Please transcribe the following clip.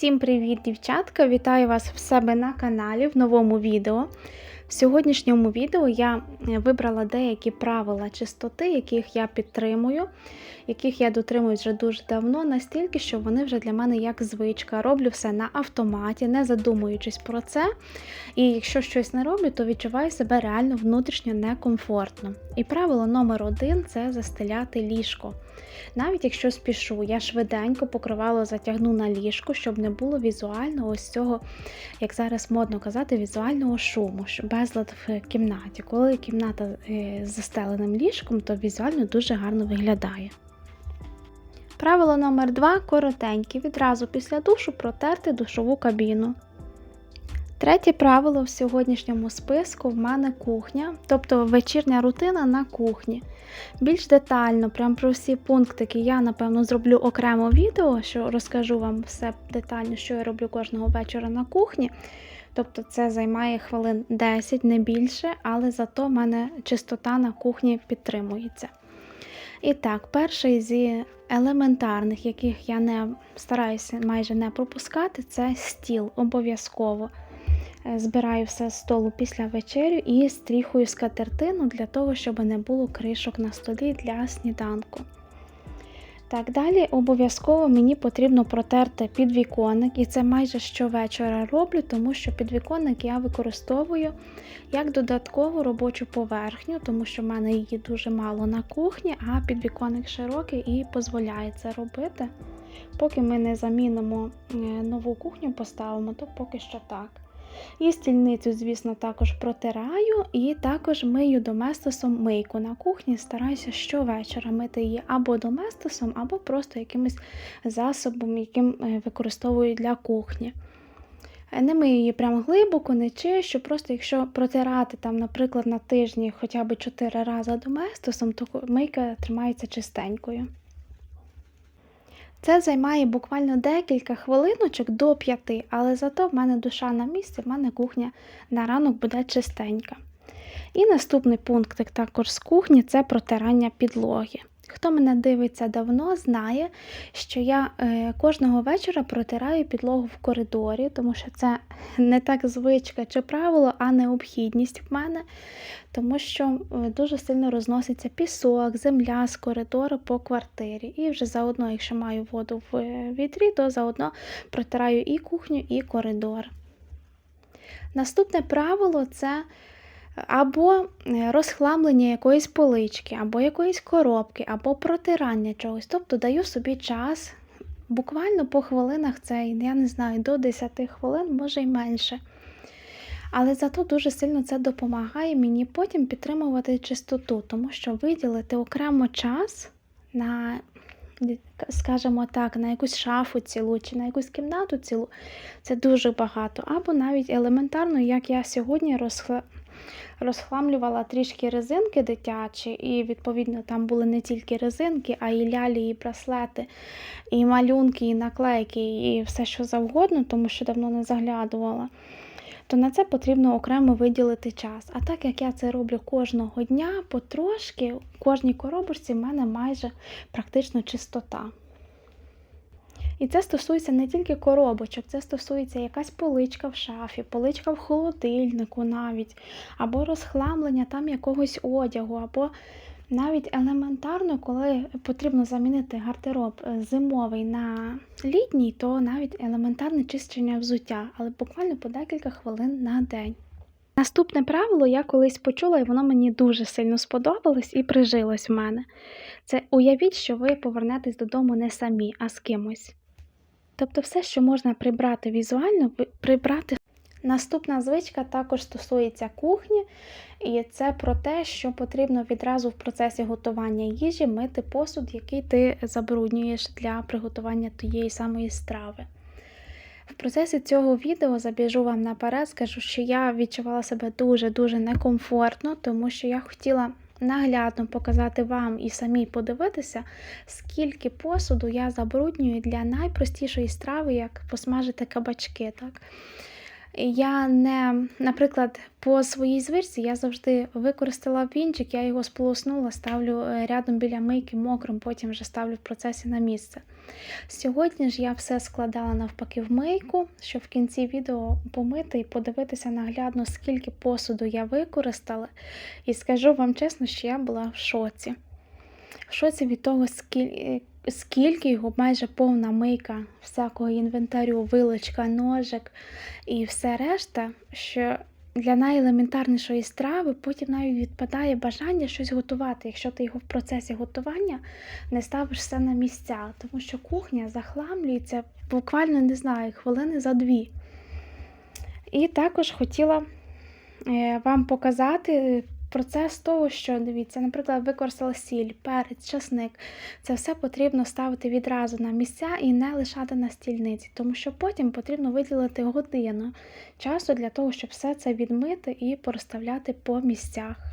Всім привіт, дівчатка! Вітаю вас в себе на каналі в новому відео. В сьогоднішньому відео я е, вибрала деякі правила чистоти, яких я підтримую, яких я дотримуюсь вже дуже давно, настільки, що вони вже для мене як звичка. Роблю все на автоматі, не задумуючись про це. І якщо щось не роблю, то відчуваю себе реально внутрішньо некомфортно. І правило номер один це застеляти ліжко. Навіть якщо спішу, я швиденько покривало затягну на ліжко, щоб не було візуального ось цього, як зараз модно казати, візуального шуму, що безлад в кімнаті. Коли кімната е, з застеленим ліжком, то візуально дуже гарно виглядає. Правило номер два коротеньке. Відразу після душу протерти душову кабіну. Третє правило в сьогоднішньому списку в мене кухня, тобто вечірня рутина на кухні. Більш детально, прям про всі пунктики, я напевно зроблю окремо відео, що розкажу вам все детально, що я роблю кожного вечора на кухні. Тобто це займає хвилин 10, не більше, але зато в мене чистота на кухні підтримується. І так, перший зі елементарних, яких я не стараюся майже не пропускати, це стіл обов'язково. Е, Збираю все з столу після вечерю і стріхую скатертину для того, щоб не було кришок на столі для сніданку. Так, далі обов'язково мені потрібно протерти підвіконник, і це майже щовечора роблю, тому що підвіконник я використовую як додаткову робочу поверхню, тому що в мене її дуже мало на кухні, а підвіконник широкий і дозволяє це робити. Поки ми не замінимо е, нову кухню, поставимо, то поки що так. І стільницю, звісно, також протираю, і також мию доместосом мийку на кухні. Стараюся щовечора мити її або доместосом, або просто якимось засобом, яким е, використовую для кухні. Е, Не мию її прям глибоко, не чищу, просто якщо протирати, там, наприклад, на тижні хоча б 4 рази доместосом, то мийка тримається чистенькою. Це займає буквально декілька хвилиночок до п'яти, але зато в мене душа на місці, в мене кухня на ранок буде чистенька. І наступний пункт також з кухні це протирання підлоги. Хто мене дивиться давно, знає, що я е, кожного вечора протираю підлогу в коридорі, тому що це не так звичка чи правило, а необхідність в мене, тому що е, дуже сильно розноситься пісок, земля з коридору по квартирі. І вже заодно, якщо маю воду в е, вітрі, то заодно протираю і кухню, і коридор. Наступне правило це або е, розхламлення якоїсь полички, або якоїсь коробки, або протирання чогось. Тобто даю собі час, буквально по хвилинах це, я не знаю, до 10 хвилин, може й менше. Але зато дуже сильно це допомагає мені потім підтримувати чистоту, тому що виділити окремо час на, скажімо так, на якусь шафу цілу чи на якусь кімнату цілу це дуже багато. Або навіть елементарно, як я сьогодні розхла розхламлювала трішки резинки дитячі, і, відповідно, там були не тільки резинки, а і лялі, і браслети, і малюнки, і наклейки, і все, що завгодно, тому що давно не заглядувала. То на це потрібно окремо виділити час. А так як я це роблю кожного дня, потрошки, в кожній коробочці в мене майже практично чистота. І це стосується не тільки коробочок, це стосується якась поличка в шафі, поличка в холодильнику навіть, або розхламлення там якогось одягу, або навіть елементарно, коли потрібно замінити гардероб е, зимовий на літній, то навіть елементарне чищення взуття, але буквально по декілька хвилин на день. Наступне правило я колись почула, і воно мені дуже сильно сподобалось і прижилось в мене. Це уявіть, що ви повернетесь додому не самі, а з кимось. Тобто все, що можна прибрати візуально, прибрати. Наступна звичка також стосується кухні, і це про те, що потрібно відразу в процесі готування їжі мити посуд, який ти забруднюєш для приготування тієї самої страви. В процесі цього відео забіжу вам наперед, скажу, що я відчувала себе дуже-дуже некомфортно, тому що я хотіла наглядно показати вам і самі подивитися, скільки посуду я забруднюю для найпростішої страви, як посмажити кабачки. Так? Я не, наприклад, по своїй звичці я завжди використала вінчик, я його сполоснула, ставлю е, рядом біля мийки мокрим, потім вже ставлю в процесі на місце. Сьогодні ж я все складала навпаки в мийку, щоб в кінці відео помити і подивитися наглядно, скільки посуду я використала. І скажу вам чесно, що я була в шоці. В шоці від того, скільки, скільки його майже повна мийка всякого інвентарю, вилочка, ножик і все решта, що для найелементарнішої страви потім навіть відпадає бажання щось готувати, якщо ти його в процесі готування не ставиш все на місця, тому що кухня захламлюється буквально не знаю, хвилини за дві. І також хотіла е, вам показати процес того, що дивіться, наприклад, використала сіль, перець, часник. Це все потрібно ставити відразу на місця і не лишати на стільниці, тому що потім потрібно виділити годину часу для того, щоб все це відмити і порозставляти по місцях.